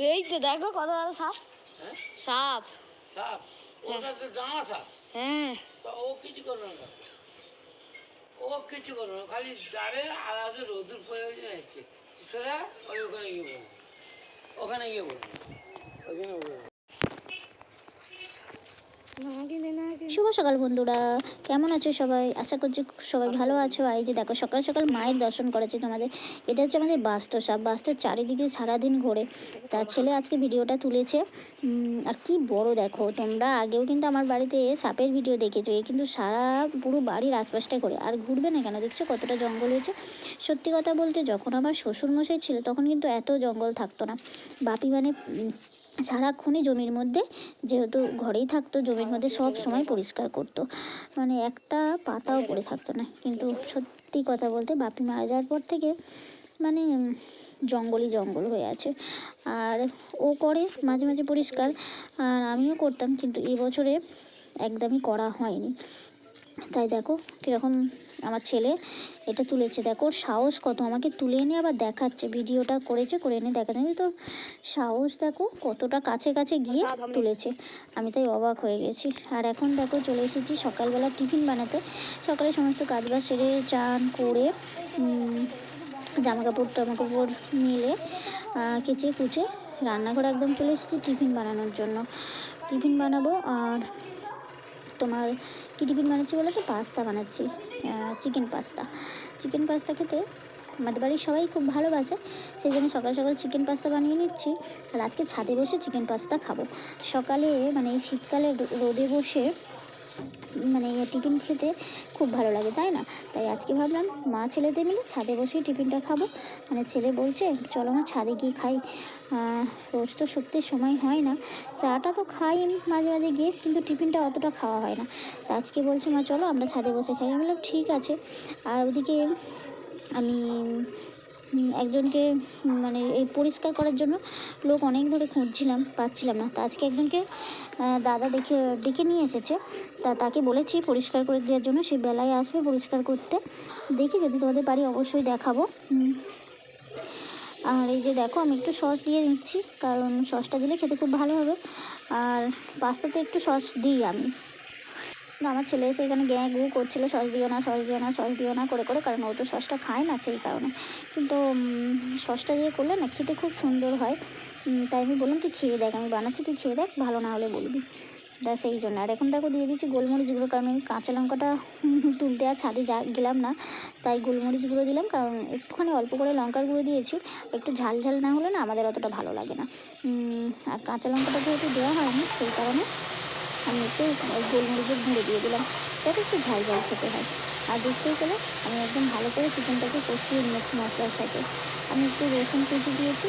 এই তো দেখো কত বড় সাপ। হ্যাঁ? সাপ। সাপ? ওটা তো ডাঙা সাপ? হ্যাঁ। তা ও কিছু করবে না ও কিছু করবে না খালি দাঁড়ে আর আসবে রোদুর প্রয়োজন এসছে। সেটা ওই ওখানে গিয়ে বলব। ওখানে গিয়ে বলব। ওখানে বলব। শুভ সকাল বন্ধুরা। কেমন আছো সবাই? আশা করছি সবাই ভালো আছো। আর এই যে দেখো, সকাল সকাল মায়ের দর্শন করেছে তোমাদের। এটা হচ্ছে আমাদের বাস্তু সাপ বাস্তুর চারিদিকে সারাদিন ঘোরে। তার ছেলে আজকে ভিডিওটা তুলেছে। আর কি বড় দেখো, তোমরা আগেও কিন্তু আমার বাড়িতে সাপের ভিডিও দেখেছ। এ কিন্তু সারা পুরো বাড়ির আশপাশটা করে আর ঘুরবে না কেন? দেখছ কতটা জঙ্গল হয়েছে? সত্যি কথা বলতে যখন আমার শ্বশুরমশাই ছিল, তখন কিন্তু এত জঙ্গল থাকতো না। বাপি মানে সারাক্ষণই জমির মধ্যে, যেহেতু ঘরেই থাকতো, জমির মধ্যে সব সময় পরিষ্কার করতো। মানে একটা পাতাও পড়ে থাকতো না। কিন্তু সত্যি কথা বলতে বাপি মারা যাওয়ার পর থেকে মানে জঙ্গলই জঙ্গল হয়ে আছে। আর ও করে মাঝে মাঝে পরিষ্কার, আর আমিও করতাম, কিন্তু এবছরে একদমই করা হয়নি। তাই দেখো কীরকম আমার ছেলে এটা তুলেছে। দেখো ওর সাহস কত আমাকে তুলে এনে আবার দেখাচ্ছে ভিডিওটা করেছে করে এনে দেখাচ্ছে। তো সাহস দেখো কতটা কাছে কাছে গিয়ে তুলেছে। আমি তাই অবাক হয়ে গেছি। আর এখন দেখো চলে এসেছি সকালবেলা টিফিন বানাতে। সকালে সমস্ত কাজবাজ সেরে চান করে জামা কাপড় টামা কাপড় মিলে কেচে কুচে রান্নাঘরে একদম চলে এসেছি টিফিন বানানোর জন্য। টিফিন বানাবো আর তোমার কী টিফিন বানাচ্ছি বলে তো? পাস্তা বানাচ্ছি চিকেন পাস্তা চিকেন পাস্তা খেতে আমাদের বাড়ির সবাই খুব ভালোবাসে, সেই জন্য সকাল সকাল চিকেন পাস্তা বানিয়ে নিচ্ছি। আর আজকে ছাদে বসে চিকেন পাস্তা খাব। সকালে মানে এই শীতকালে রোদে বসে মানে টিফিন খেতে খুব ভালো লাগে, তাই না? তাই আজকে ভাবলাম মা ছেলেদের মিলে ছাদে বসেই টিফিনটা খাব। মানে ছেলে বলছে, চলো না ছাদে গিয়ে খাই। রোজ তো সত্যি সময় হয় না। চাটা তো খাই মাঝে মাঝে গিয়ে, কিন্তু টিফিনটা অতটা খাওয়া হয় না। তা আজকে বলছে মা, চলো আমরা ছাদে বসে খাই। আমি বললাম, ঠিক আছে। আর ওদিকে আমি একজনকে মানে এই পরিষ্কার করার জন্য লোক অনেক ধরে খুঁজছিলাম, পাচ্ছিলাম না। তা আজকে একজনকে দাদা দেখে, ডেকে নিয়ে এসেছে। তা তাকে বলেছি পরিষ্কার করে দেওয়ার জন্য, সে বেলায় আসবে পরিষ্কার করতে। দেখি যদি তোমাদের বাড়ি অবশ্যই দেখাবো। আর এই যে দেখো, আমি একটু সস দিয়ে দিচ্ছি কারণ সসটা দিলে খেতে খুব ভালো হবে। আর পাস্তাতে একটু সস দিই আমি। না আমার ছেলে এসে এখানে গ্যাঁ গু করছিল, সস দিও না, সস দিও না, সস দিও না করে করে, কারণ ও তো সসটা খায় না সেই কারণে। কিন্তু সসটা দিয়ে করলে না খেতে খুব সুন্দর হয়। তাই আমি বললাম, তুই খেয়ে দেখ, আমি বানাচ্ছি, তুই খেয়ে দেখ, ভালো না হলে বলবি। তা সেই জন্য। আর এখন দেখো দিয়ে দিচ্ছি গোলমরিচগুলো কারণ আমি কাঁচা লঙ্কাটা তুলতে আর ছাদে যা, গেলাম না, তাই গোলমরিচগুলো দিলাম, কারণ একটুখানি অল্প করে লঙ্কার গুঁড়ো দিয়েছি। একটু ঝাল ঝাল না হলে না আমাদের অতটা ভালো লাগে না। আর কাঁচা লঙ্কাটা যেহেতু দেওয়া হয়নি, সেই কারণে আমি একটু গোলমরিচের গুঁড়ো দিয়ে দিলাম। যাতে একটু ঝাল ঝাল খেতে হয়। আর দেখতেই পেলে আমি একদম ভালো করে চিকেনটাকে কষিয়ে নিয়েছি মশলার সাথে। আমি একটু রসুন কুচি দিয়েছি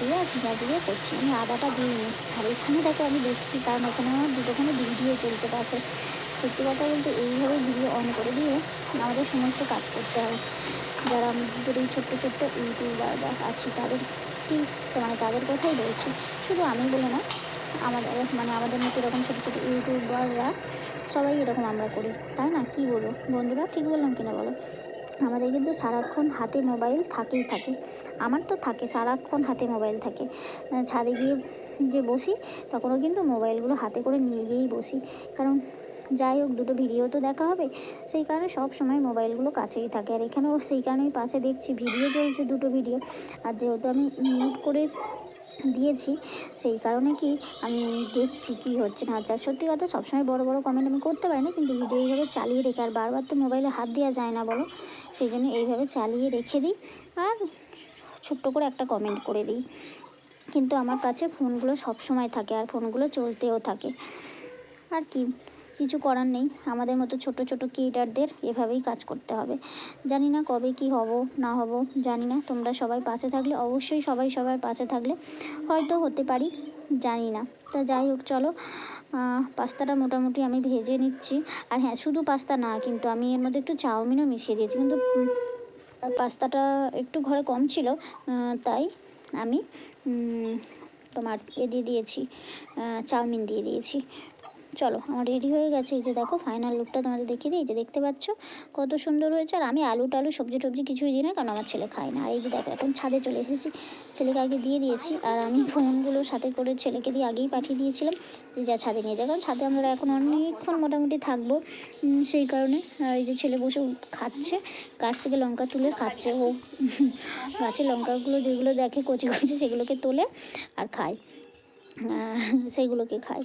দিয়ে যা দিয়ে করছি। আমি আদাটা দিইনি আর এখানে দেখো আমি দেখছি কারণ এখানে আমার দুটোখানে ভিডিও চলছে পাশে সত্যি কথা বলতে এইভাবে ভিডিও অন করে দিয়ে আমাদের সমস্ত কাজ করতে হয়। যারা আমাদের এই ছোট্ট ছোট্ট ইউটিউবার বা আছি, তাদের কি মানে তাদের কথাই বলছি। শুধু আমি বলে না আমাদের মানে আমাদের মতো এরকম ছোটো ছোটো ইউটিউবাররা সবাই এরকম আমরা করি, তাই না? কি বলো বন্ধুরা, ঠিক বললাম কিনা বলো? আমাদের কিন্তু সারাক্ষণ হাতে মোবাইল থাকেই থাকে। আমার তো থাকে, সারাক্ষণ হাতে মোবাইল থাকে। ছাদে গিয়ে যে বসি, তখনও কিন্তু মোবাইলগুলো হাতে করে নিয়ে গিয়েই বসি। কারণ যাই হোক, দুটো ভিডিও তো দেখা হবে। সেই কারণে সব সময় মোবাইলগুলো কাছেই থাকে। আর এখানেও সেই কারণেই পাশে দেখছি ভিডিও চলছে দুটো ভিডিও। আর যেহেতু আমি মিউট করে দিয়েছি, সেই কারণে কি আমি দেখছি কী হচ্ছে না হচ্ছে। আর সত্যি কথা, সবসময় বড় বড় কমেন্ট আমি করতে পারি না, কিন্তু ভিডিও এইভাবে চালিয়ে রেখে, আর বারবার তো মোবাইলে হাত দেওয়া যায় না বলো, সেই জন্য এইভাবে চালিয়ে রেখে দিই। আর ছোট্ট করে একটা কমেন্ট করে দিই। কিন্তু আমার কাছে ফোনগুলো সব সময় থাকে, আর ফোনগুলো চলতেও থাকে। আর কি কিছু করার নেই। আমাদের মতো ছোট ছোট ক্রিয়েটারদের এভাবেই কাজ করতে হবে। জানি না কবে কি হব, না হব, জানি না। তোমরা সবাই পাশে থাকলে, অবশ্যই সবাই সবার পাশে থাকলে হয়তো হতে পারি, জানি না। তা যাই হোক, চলো। পাস্তাটা মোটামুটি আমি ভেজে নিচ্ছি। আর হ্যাঁ শুধু পাস্তা না, কিন্তু আমি এর মধ্যে একটু চাউমিনও মিশিয়ে দিয়েছি। কিন্তু পাস্তাটা একটু ঘরে কম ছিল তাই আমি তোমার এ দিয়ে দিয়েছি চাউমিন দিয়ে দিয়েছি। চলো আমার রেডি হয়ে গেছে। এই যে দেখো ফাইনাল লুকটা তোমাদের দেখিয়ে দিই। এই যে দেখতে পাচ্ছ কত সুন্দর হয়েছে। আর আমি আলু টালু সবজি টবজি কিছুই দিই না কারণ আমার ছেলে খায় না। আর এই যে দেখো এখন ছাদে চলে এসেছি। ছেলেকে আগে দিয়ে দিয়েছি। আর আমি ফোনগুলো সাথে করে ছেলেকে দিয়ে আগেই পাঠিয়ে দিয়েছিলাম যে যা ছাদে নিয়ে যা। কারণ ছাদে আমরা এখন অনেকক্ষণ মোটামুটি থাকব সেই কারণে। আর এই যে ছেলে বসে খাচ্ছে গাছ থেকে লঙ্কা তুলে খাচ্ছে ও। গাছের লঙ্কাগুলো যেগুলো দেখে কচি কচি সেগুলোকে তোলে আর খায়। আহ, সেইগুলোকে খায়।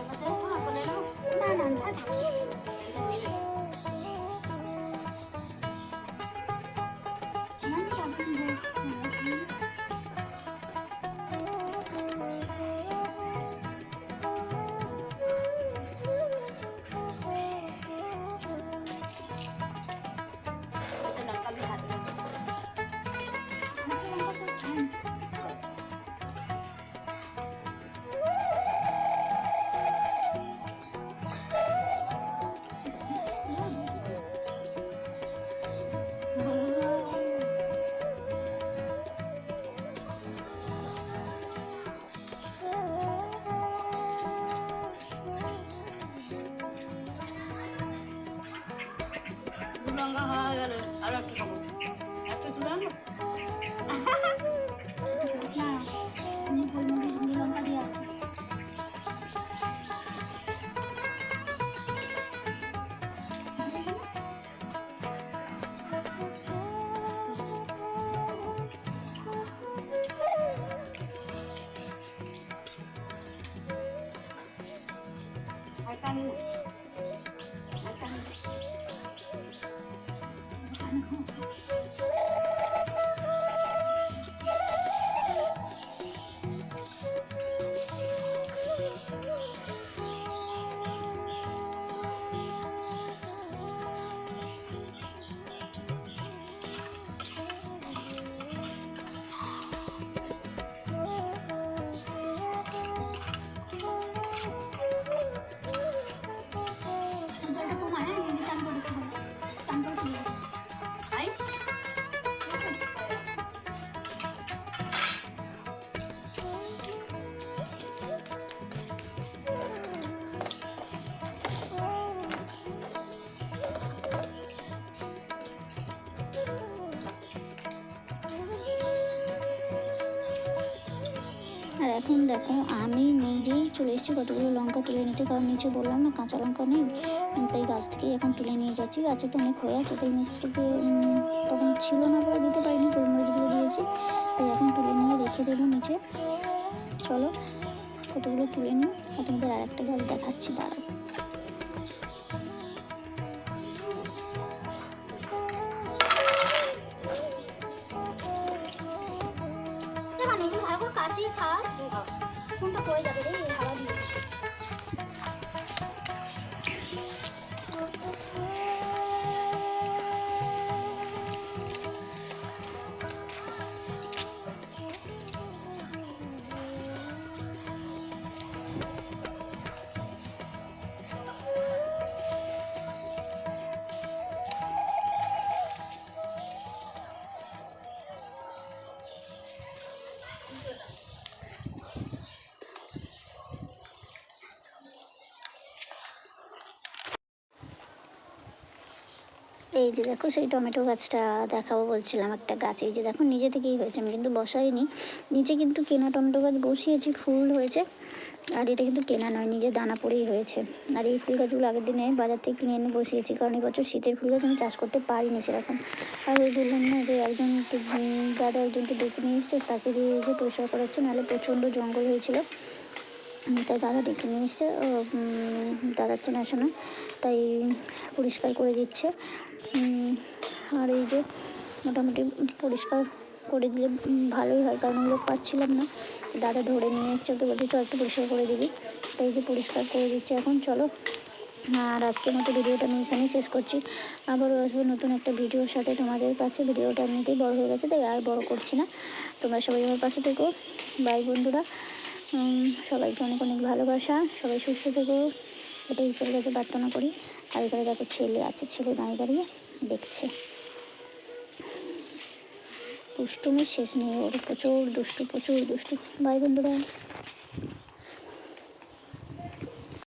দু লঙ্কা খাওয়া গেল এখন দেখো, আমি নিজেই চলে এসেছি। কতগুলো লঙ্কা তুলে নিতে, কারণ নিচে বললাম না, কাঁচা লঙ্কা নেই। তাই গাছ থেকে এখন তুলে নিয়ে যাচ্ছি। গাছে তো অনেক হয়ে আছে, তাই নিচ থেকে তখন ছিল না বলে দিতে পারিনি তরমুজগুলো দিয়েছি। তাই এখন তুলে নিয়ে রেখে দেবো নিচে। চলো, কতগুলো তুলে নিই। আর তোমাদের আর একটা গাছ দেখাচ্ছি, দাঁড়াও। এই যে দেখো সেই টমেটো গাছটা দেখাবো বলছিলাম একটা গাছ। এই যে দেখো নিজে থেকেই হয়েছে আমি কিন্তু বসাইনি। নিচে কিন্তু কেনা টমেটো গাছ বসিয়েছি ফুল হয়েছে। আর এটা কিন্তু কেনা নয় নিজে দানা পড়েই হয়েছে। আর এই ফুল গাছগুলো আগের দিনে বাজার থেকে কিনে এনে বসিয়েছি কারণ এবছর শীতের ফুল গাছ আমি চাষ করতে পারিনি সেরকম। আর ওই বললাম না যে একজনকে উম, দাদা একজনকে ডেকে নিয়ে এসছে তাকে দিয়ে যে পরিষ্কার করাচ্ছে নাহলে প্রচণ্ড জঙ্গল হয়েছিল। তাই দাদা ডেকে নিয়ে এসছে দাদার চেনাশোনা তাই পরিষ্কার করে দিচ্ছে। আর এই যে মোটামুটি পরিষ্কার করে দিলে ভালোই হয়, কারণ লোক পাচ্ছিলাম না। দাদা ধরে নিয়ে এসছে, ওকে বলছে, চল একটু পরিষ্কার করে দিবি। তাই যে পরিষ্কার করে দিচ্ছে এখন, চলো। আর আজকের মতো ভিডিওটা আমি এখানেই শেষ করছি। আবারও আসব নতুন একটা ভিডিওর সাথে তোমাদের কাছে। ভিডিওটা এমনিতেই বড় হয়ে গেছে, তাই আর বড় করছি না। তোমরা সবাই আমার পাশে থেকো। বাই বন্ধুরা। সবাইকে অনেক অনেক ভালোবাসা। সবাই সুস্থ থেকো। এটাই ঈশ্বরের কাছে প্রার্থনা করি। আর এখানে দেখো ছেলে আছে, ছেলে দাঁড়িয়ে দাঁড়িয়ে দেখছে। দুষ্টুমির শেষ নেই ওর, প্রচুর দুষ্টু প্রচুর দুষ্টু। বাই বন্ধুরা।